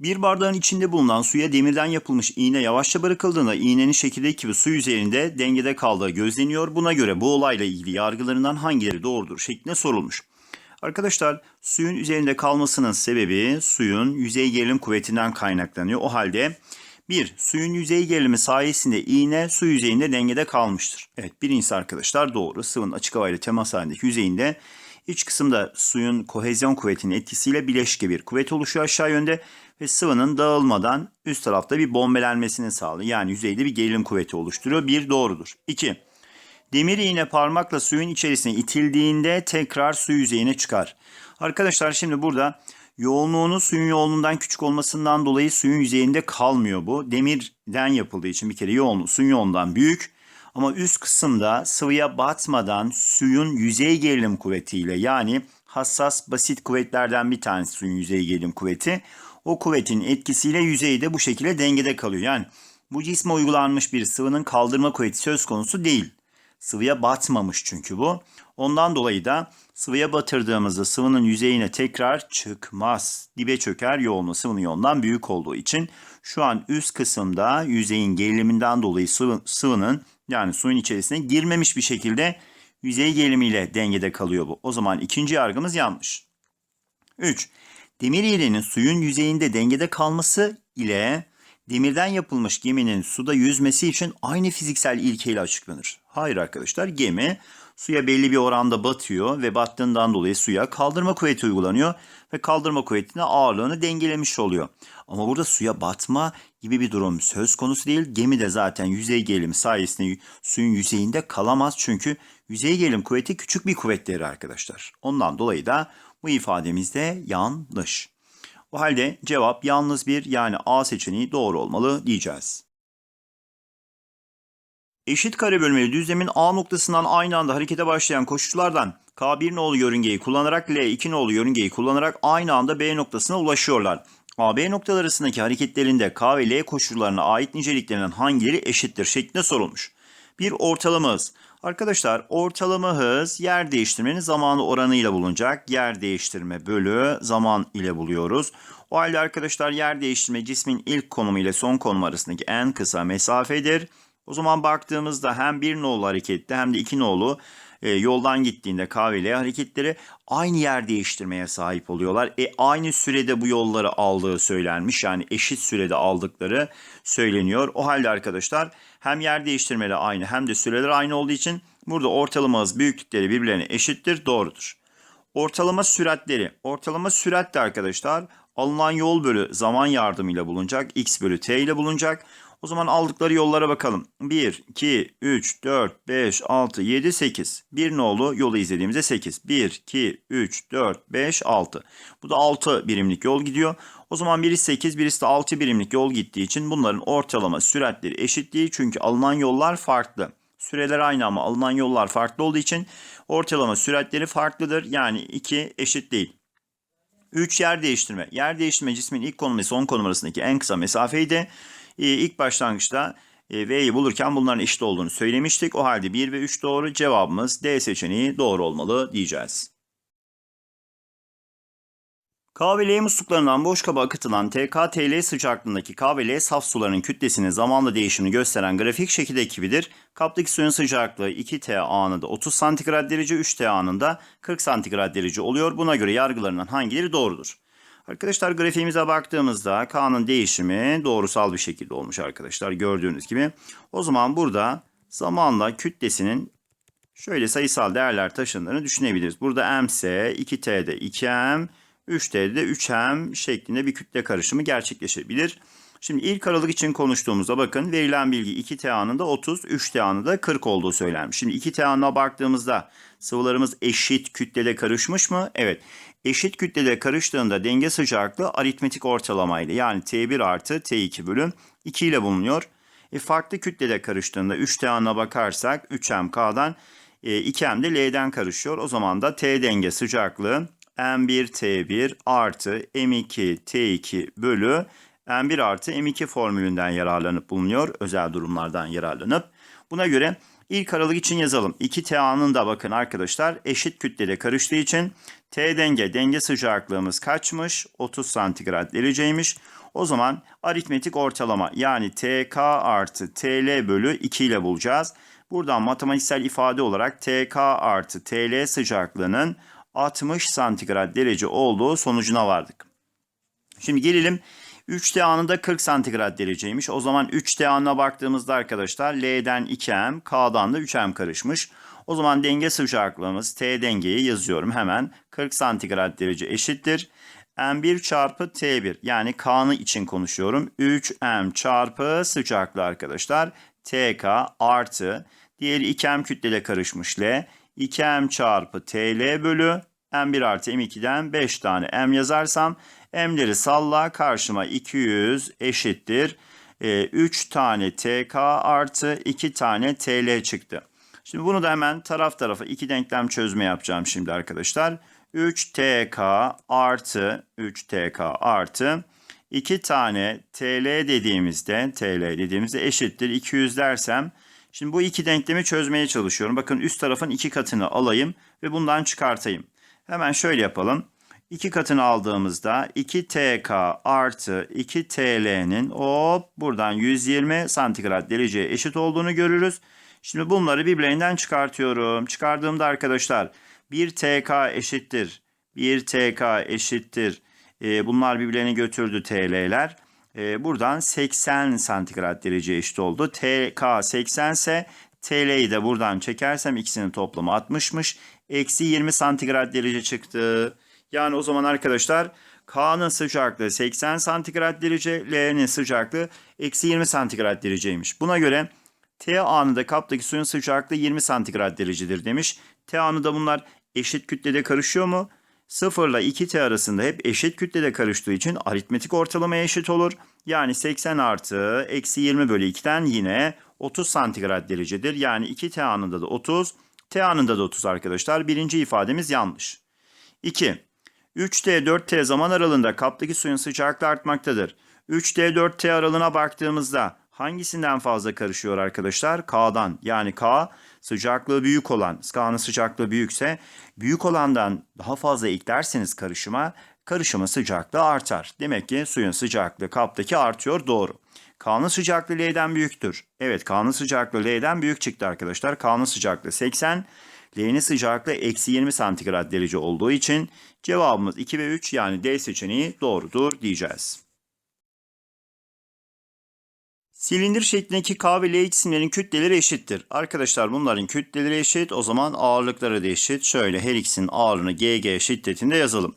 Bir bardağın içinde bulunan suya demirden yapılmış iğne yavaşça bırakıldığında iğnenin şekildeki gibi su üzerinde dengede kaldığı gözleniyor. Buna göre bu olayla ilgili yargılarından hangileri doğrudur şeklinde sorulmuş. Arkadaşlar suyun üzerinde kalmasının sebebi suyun yüzey gerilim kuvvetinden kaynaklanıyor. O halde 1. Suyun yüzey gerilimi sayesinde iğne su yüzeyinde dengede kalmıştır. Evet birincisi arkadaşlar doğru. Sıvının açık havayla temas halindeki yüzeyinde iç kısımda suyun kohezyon kuvvetinin etkisiyle bileşke bir kuvvet oluşuyor aşağı yönde ve sıvının dağılmadan üst tarafta bir bombelenmesini sağlıyor. Yani yüzeyde bir gerilim kuvveti oluşturuyor. Bir doğrudur. 2. Demir iğne parmakla suyun içerisine itildiğinde tekrar su yüzeyine çıkar. Arkadaşlar şimdi burada yoğunluğunu suyun yoğunluğundan küçük olmasından dolayı suyun yüzeyinde kalmıyor bu. Demirden yapıldığı için bir kere yoğunluğu suyun yoğunluğundan büyük. Ama üst kısımda sıvıya batmadan suyun yüzey gerilim kuvvetiyle yani hassas basit kuvvetlerden bir tanesi suyun yüzey gerilim kuvveti. O kuvvetin etkisiyle yüzeyde bu şekilde dengede kalıyor. Yani bu cisme uygulanmış bir sıvının kaldırma kuvveti söz konusu değil. Sıvıya batmamış çünkü bu. Ondan dolayı da sıvıya batırdığımızda sıvının yüzeyine tekrar çıkmaz. Dibe çöker yoğunluğu sıvının yoğundan büyük olduğu için şu an üst kısımda yüzeyin geriliminden dolayı sıvı, sıvının yani suyun içerisine girmemiş bir şekilde yüzey gerilimiyle dengede kalıyor bu. O zaman ikinci yargımız yanlış. 3. Demir iğnenin suyun yüzeyinde dengede kalması ile demirden yapılmış geminin suda yüzmesi için aynı fiziksel ilkeyle açıklanır. Hayır arkadaşlar gemi suya belli bir oranda batıyor ve battığından dolayı suya kaldırma kuvveti uygulanıyor ve kaldırma kuvvetine ağırlığını dengelemiş oluyor. Ama burada suya batma gibi bir durum söz konusu değil. Gemi de zaten yüzey gerilimi sayesinde suyun yüzeyinde kalamaz çünkü yüzey gerilim kuvveti küçük bir kuvvetleri arkadaşlar. Ondan dolayı da bu ifademiz de yanlış. O halde cevap yalnız bir yani A seçeneği doğru olmalı diyeceğiz. Eşit kare bölmeli düzlemin A noktasından aynı anda harekete başlayan koşuculardan K1 nolu yörüngeyi kullanarak L2 nolu yörüngeyi kullanarak aynı anda B noktasına ulaşıyorlar. AB noktalar arasındaki hareketlerinde K ve L koşullarına ait niceliklerinden hangileri eşittir şeklinde sorulmuş. Bir ortalama hız. Arkadaşlar ortalama hız yer değiştirmenin zamanı oranıyla bulunacak. Yer değiştirme bölü zaman ile buluyoruz. O halde arkadaşlar yer değiştirme cismin ilk konumu ile son konum arasındaki en kısa mesafedir. O zaman baktığımızda hem bir nolu harekette hem de iki nolu e, yoldan gittiğinde K hareketleri aynı yer değiştirmeye sahip oluyorlar. E, aynı sürede bu yolları aldığı söylenmiş. Yani eşit sürede aldıkları söyleniyor. O halde arkadaşlar hem yer değiştirmeleri aynı hem de süreler aynı olduğu için burada ortalama hız büyüklükleri birbirlerine eşittir. Doğrudur. Ortalama süratleri. Ortalama sürat de arkadaşlar alınan yol bölü zaman yardımıyla bulunacak. X bölü T ile bulunacak. O zaman aldıkları yollara bakalım. 1, 2, 3, 4, 5, 6, 7, 8. Bir nolu yolu izlediğimizde 8. 1, 2, 3, 4, 5, 6. Bu da 6 birimlik yol gidiyor. O zaman birisi 8, birisi de 6 birimlik yol gittiği için bunların ortalama süratleri eşit değil. Çünkü alınan yollar farklı. Süreler aynı ama alınan yollar farklı olduğu için ortalama süratleri farklıdır. Yani 2 eşit değil. 3 yer değiştirme. Yer değiştirme cismin ilk konum ve son konum arasındaki en kısa mesafeydi. Ee, ilk başlangıçta e, V'yi bulurken bunların eşit olduğunu söylemiştik. O halde 1 ve 3 doğru cevabımız D seçeneği doğru olmalı diyeceğiz. K ve L musluklarından boş kaba akıtılan TK-TL sıcaklığındaki K L saf suların kütlesinin zamanla değişimini gösteren grafik şekildeki gibidir. Kaptaki suyun sıcaklığı 2T anında 30 santigrat derece, 3T anında 40 santigrat derece oluyor. Buna göre yargılarından hangileri doğrudur? Arkadaşlar grafiğimize baktığımızda K'nın değişimi doğrusal bir şekilde olmuş arkadaşlar gördüğünüz gibi. O zaman burada zamanla kütlesinin şöyle sayısal değerler taşındığını düşünebiliriz. Burada M ise 2T'de 2M, 3T'de de 3M şeklinde bir kütle karışımı gerçekleşebilir. Şimdi ilk aralık için konuştuğumuzda bakın verilen bilgi 2T anında 30, 3T anında 40 olduğu söylenmiş. Şimdi 2T anına baktığımızda sıvılarımız eşit kütlede karışmış mı? Evet. Eşit kütlede karıştığında denge sıcaklığı aritmetik ortalamayla yani T1 artı T2 bölü 2 ile bulunuyor. E, farklı kütlede karıştığında 3T anına bakarsak 3M K'dan e, 2M de L'den karışıyor. O zaman da T denge sıcaklığı M1 T1 artı M2 T2 bölü M1 artı M2 formülünden yararlanıp bulunuyor. Özel durumlardan yararlanıp. Buna göre ilk aralık için yazalım. 2 TA'nın da bakın arkadaşlar eşit kütlede karıştığı için T denge, denge sıcaklığımız kaçmış? 30 santigrat dereceymiş. O zaman aritmetik ortalama yani TK artı TL bölü 2 ile bulacağız. Buradan matematiksel ifade olarak TK artı TL sıcaklığının 60 santigrat derece olduğu sonucuna vardık. Şimdi gelelim 3T anında 40 santigrat dereceymiş. O zaman 3T anına baktığımızda arkadaşlar L'den 2M, K'dan da 3M karışmış. O zaman denge sıcaklığımız T dengeyi yazıyorum hemen. 40 santigrat derece eşittir. M1 çarpı T1 yani K'nı için konuşuyorum. 3M çarpı sıcaklığı arkadaşlar. TK artı diğeri 2M kütlede karışmış L. 2M çarpı TL bölü M1 artı M2'den 5 tane M yazarsam M'leri salla karşıma 200 eşittir. E, 3 tane TK artı 2 tane TL çıktı. Şimdi bunu da hemen taraf tarafa iki denklem çözme yapacağım şimdi arkadaşlar. 3TK artı 3TK artı 2 tane TL dediğimizde TL dediğimizde eşittir 200 dersem şimdi bu iki denklemi çözmeye çalışıyorum. Bakın üst tarafın iki katını alayım ve bundan çıkartayım. Hemen şöyle yapalım. 2 katını aldığımızda 2TK artı 2 TL'nin hop buradan 120 santigrat dereceye eşit olduğunu görürüz. Şimdi bunları birbirinden çıkartıyorum. Çıkardığımda arkadaşlar 1 TK eşittir. 1 TK eşittir. E, bunlar birbirlerini götürdü TL'ler. E, buradan 80 santigrat derece eşit oldu. TK 80 ise TL'yi de buradan çekersem ikisinin toplamı 60'mış. Eksi 20 santigrat derece çıktı. Yani o zaman arkadaşlar K'nın sıcaklığı 80 santigrat derece, L'nin sıcaklığı eksi 20 santigrat dereceymiş. Buna göre T anında kaptaki suyun sıcaklığı 20 santigrat derecedir demiş. T anında bunlar eşit kütlede karışıyor mu? 0 ile 2T arasında hep eşit kütlede karıştığı için aritmetik ortalamaya eşit olur. Yani 80 artı eksi 20 bölü 2'den yine 30 santigrat derecedir. Yani 2T anında da 30, T anında da 30 arkadaşlar. Birinci ifademiz yanlış. 2. 3T 4T zaman aralığında kaptaki suyun sıcaklığı artmaktadır. 3T 4T aralığına baktığımızda hangisinden fazla karışıyor arkadaşlar? K'dan. Yani K sıcaklığı büyük olan, K'nın sıcaklığı büyükse büyük olandan daha fazla eklerseniz karışıma karışımın sıcaklığı artar. Demek ki suyun sıcaklığı kaptaki artıyor doğru. K'nın sıcaklığı L'den büyüktür. Evet K'nın sıcaklığı L'den büyük çıktı arkadaşlar. K'nın sıcaklığı 80, L'nin sıcaklığı eksi 20 santigrat derece olduğu için cevabımız 2 ve 3 yani D seçeneği doğrudur diyeceğiz. Silindir şeklindeki K ve L cisimlerin kütleleri eşittir. Arkadaşlar bunların kütleleri eşit o zaman ağırlıkları da eşit. Şöyle her ikisinin ağırlığını GG şiddetinde yazalım.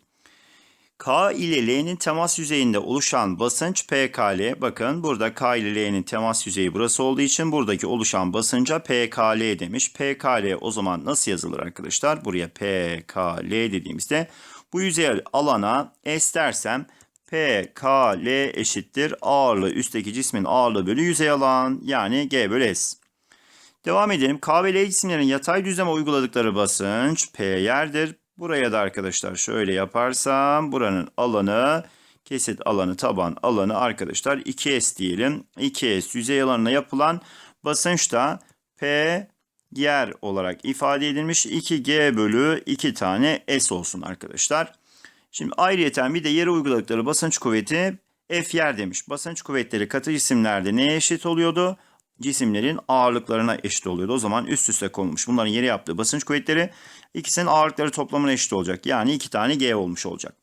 K ile L'nin temas yüzeyinde oluşan basınç PKL. Bakın burada K ile L'nin temas yüzeyi burası olduğu için buradaki oluşan basınca PKL demiş. PKL o zaman nasıl yazılır arkadaşlar? Buraya PKL dediğimizde bu yüzey alana S dersem PKL eşittir ağırlığı üstteki cismin ağırlığı bölü yüzey alan yani G bölü S. Devam edelim. K ve L cisimlerin yatay düzleme uyguladıkları basınç P yerdir. Buraya da arkadaşlar şöyle yaparsam buranın alanı kesit alanı taban alanı arkadaşlar 2S diyelim. 2S yüzey alanına yapılan basınç da P yer olarak ifade edilmiş 2G bölü 2 tane S olsun arkadaşlar. Şimdi ayrıyeten bir de yere uyguladıkları basınç kuvveti F yer demiş. Basınç kuvvetleri katı cisimlerde neye eşit oluyordu? Cisimlerin ağırlıklarına eşit oluyordu. O zaman üst üste konulmuş. Bunların yere yaptığı basınç kuvvetleri ikisinin ağırlıkları toplamına eşit olacak. Yani iki tane G olmuş olacak.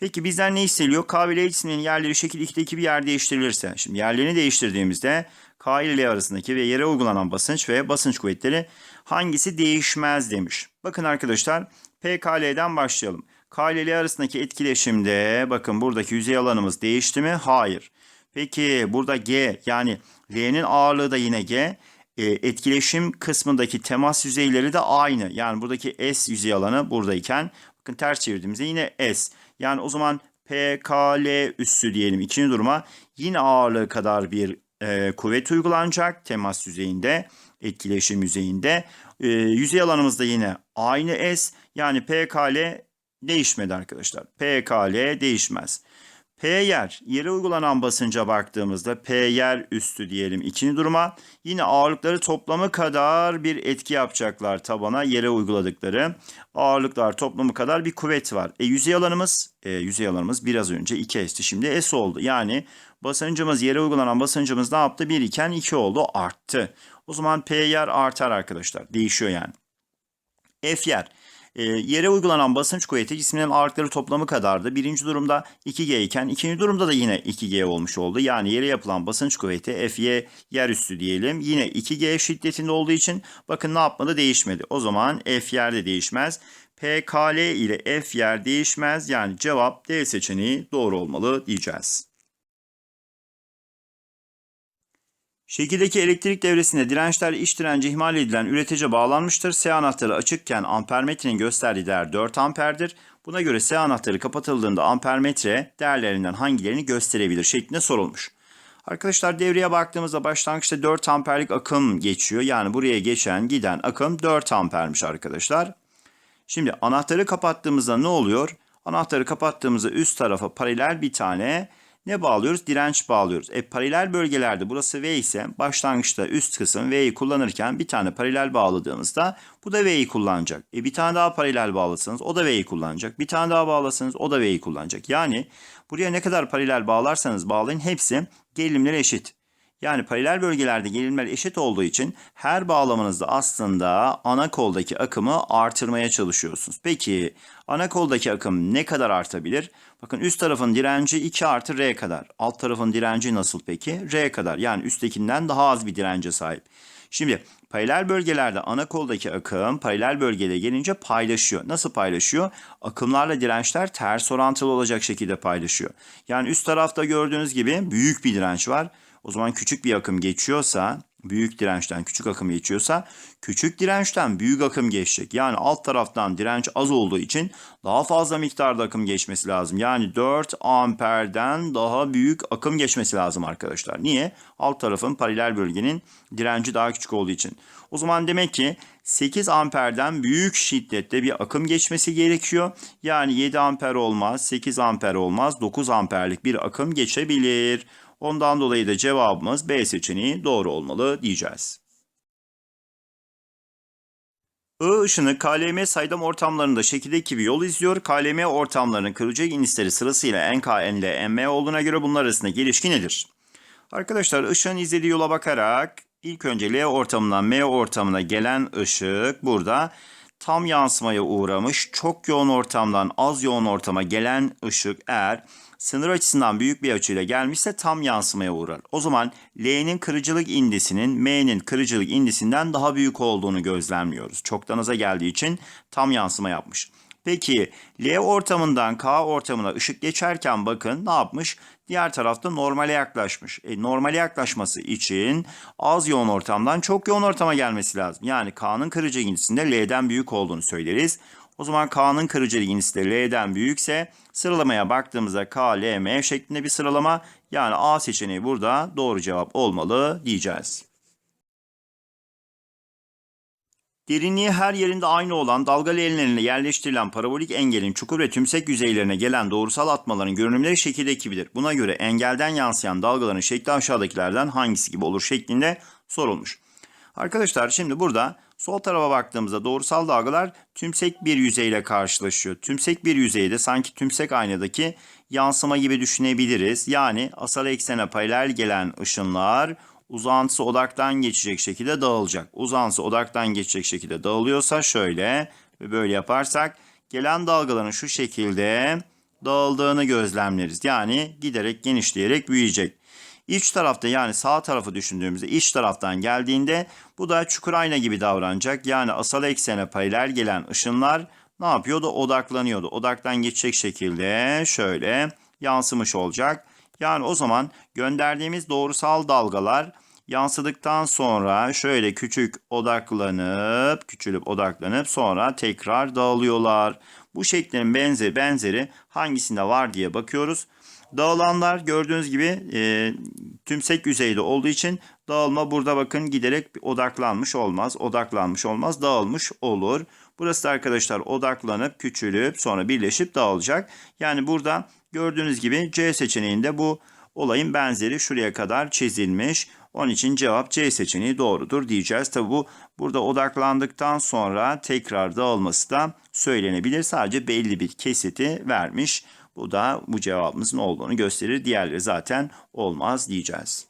Peki bizden ne isteniyor? K ve L cisimlerin yerleri şekil 2'deki bir yer değiştirilirse. Şimdi yerlerini değiştirdiğimizde K ile L arasındaki ve yere uygulanan basınç ve basınç kuvvetleri hangisi değişmez demiş. Bakın arkadaşlar PKL'den başlayalım. K ile L arasındaki etkileşimde bakın buradaki yüzey alanımız değişti mi? Hayır. Peki burada G yani L'nin ağırlığı da yine G. E, etkileşim kısmındaki temas yüzeyleri de aynı. Yani buradaki S yüzey alanı buradayken bakın ters çevirdiğimizde yine S. Yani o zaman PKL üssü diyelim ikinci duruma yine ağırlığı kadar bir e, kuvvet uygulanacak temas yüzeyinde, etkileşim yüzeyinde. E, yüzey alanımız da yine aynı S. Yani PKL değişmedi arkadaşlar. PKL değişmez. P yer, yere uygulanan basınca baktığımızda P yer üstü diyelim ikinci duruma. Yine ağırlıkları toplamı kadar bir etki yapacaklar tabana yere uyguladıkları. Ağırlıklar toplamı kadar bir kuvvet var. E yüzey alanımız, e, yüzey alanımız biraz önce 2S'ti şimdi S oldu. Yani basıncımız yere uygulanan basıncımız ne yaptı? 1 iken 2 oldu arttı. O zaman P yer artar arkadaşlar. Değişiyor yani. F yer. E, yere uygulanan basınç kuvveti cisminin ağırlıkları toplamı kadardı. Birinci durumda 2G iken ikinci durumda da yine 2G olmuş oldu. Yani yere yapılan basınç kuvveti Fy yer üstü diyelim. Yine 2G şiddetinde olduğu için bakın ne yapmadı değişmedi. O zaman F yer de değişmez. PKL ile F yer değişmez. Yani cevap D seçeneği doğru olmalı diyeceğiz. Şekildeki elektrik devresinde dirençler iç direnci ihmal edilen üretici bağlanmıştır. S anahtarı açıkken ampermetrenin gösterdiği değer 4 amperdir. Buna göre S anahtarı kapatıldığında ampermetre değerlerinden hangilerini gösterebilir şeklinde sorulmuş. Arkadaşlar devreye baktığımızda başlangıçta 4 amperlik akım geçiyor. Yani buraya geçen giden akım 4 ampermiş arkadaşlar. Şimdi anahtarı kapattığımızda ne oluyor? Anahtarı kapattığımızda üst tarafa paralel bir tane ne bağlıyoruz? Direnç bağlıyoruz. E paralel bölgelerde burası V ise başlangıçta üst kısım V'yi kullanırken bir tane paralel bağladığımızda bu da V'yi kullanacak. E bir tane daha paralel bağlasanız o da V'yi kullanacak. Bir tane daha bağlasanız o da V'yi kullanacak. Yani buraya ne kadar paralel bağlarsanız bağlayın hepsi gerilimleri eşit. Yani paralel bölgelerde gerilimler eşit olduğu için her bağlamanızda aslında ana koldaki akımı artırmaya çalışıyorsunuz. Peki ana koldaki akım ne kadar artabilir? Bakın üst tarafın direnci 2 artı R kadar. Alt tarafın direnci nasıl peki? R kadar. Yani üsttekinden daha az bir dirence sahip. Şimdi paralel bölgelerde ana koldaki akım paralel bölgede gelince paylaşıyor. Nasıl paylaşıyor? Akımlarla dirençler ters orantılı olacak şekilde paylaşıyor. Yani üst tarafta gördüğünüz gibi büyük bir direnç var. O zaman küçük bir akım geçiyorsa, büyük dirençten küçük akım geçiyorsa, küçük dirençten büyük akım geçecek. Yani alt taraftan direnç az olduğu için daha fazla miktarda akım geçmesi lazım. Yani 4 amperden daha büyük akım geçmesi lazım arkadaşlar. Niye? Alt tarafın paralel bölgenin direnci daha küçük olduğu için. O zaman demek ki 8 amperden büyük şiddette bir akım geçmesi gerekiyor. Yani 7 amper olmaz, 8 amper olmaz, 9 amperlik bir akım geçebilir. Ondan dolayı da cevabımız B seçeneği doğru olmalı diyeceğiz. I ışını KLM saydam ortamlarında şekildeki gibi yol izliyor. KLM ortamlarının kırıcı inişleri sırasıyla NKN ile M olduğuna göre bunlar arasındaki ilişki nedir? Arkadaşlar ışığın izlediği yola bakarak ilk önce L ortamından M ortamına gelen ışık burada tam yansımaya uğramış. Çok yoğun ortamdan az yoğun ortama gelen ışık eğer sınır açısından büyük bir açıyla gelmişse tam yansımaya uğrar. O zaman L'nin kırıcılık indisinin M'nin kırıcılık indisinden daha büyük olduğunu gözlemliyoruz. Çoktan aza geldiği için tam yansıma yapmış. Peki L ortamından K ortamına ışık geçerken bakın ne yapmış? Diğer tarafta normale yaklaşmış. E, normale yaklaşması için az yoğun ortamdan çok yoğun ortama gelmesi lazım. Yani K'nın kırıcı indisinde L'den büyük olduğunu söyleriz. O zaman K'nın kırıcı indisi de L'den büyükse sıralamaya baktığımızda K, L, M şeklinde bir sıralama. Yani A seçeneği burada doğru cevap olmalı diyeceğiz. Derinliği her yerinde aynı olan dalgalı enlerine yerleştirilen parabolik engelin çukur ve tümsek yüzeylerine gelen doğrusal atmaların görünümleri şekildeki gibidir. Buna göre engelden yansıyan dalgaların şekli aşağıdakilerden hangisi gibi olur şeklinde sorulmuş. Arkadaşlar şimdi burada sol tarafa baktığımızda doğrusal dalgalar tümsek bir yüzeyle karşılaşıyor. Tümsek bir yüzeyde sanki tümsek aynadaki yansıma gibi düşünebiliriz. Yani asal eksene paralel gelen ışınlar uzantısı odaktan geçecek şekilde dağılacak. Uzantısı odaktan geçecek şekilde dağılıyorsa şöyle ve böyle yaparsak gelen dalgaların şu şekilde dağıldığını gözlemleriz. Yani giderek genişleyerek büyüyecek. İç tarafta yani sağ tarafı düşündüğümüzde iç taraftan geldiğinde bu da çukur ayna gibi davranacak. Yani asal eksene paralel gelen ışınlar ne yapıyordu? Odaklanıyordu. Odaktan geçecek şekilde şöyle yansımış olacak. Yani o zaman gönderdiğimiz doğrusal dalgalar yansıdıktan sonra şöyle küçük odaklanıp, küçülüp odaklanıp sonra tekrar dağılıyorlar. Bu şeklin benzeri benzeri hangisinde var diye bakıyoruz. Dağılanlar gördüğünüz gibi e, tümsek yüzeyde olduğu için dağılma burada bakın giderek odaklanmış olmaz. Odaklanmış olmaz. Dağılmış olur. Burası da arkadaşlar odaklanıp küçülüp sonra birleşip dağılacak. Yani burada gördüğünüz gibi C seçeneğinde bu olayın benzeri şuraya kadar çizilmiş. Onun için cevap C seçeneği doğrudur diyeceğiz. Tabi bu burada odaklandıktan sonra tekrar dağılması da söylenebilir. Sadece belli bir kesiti vermiş. Bu da bu cevabımızın olduğunu gösterir. Diğerleri zaten olmaz diyeceğiz.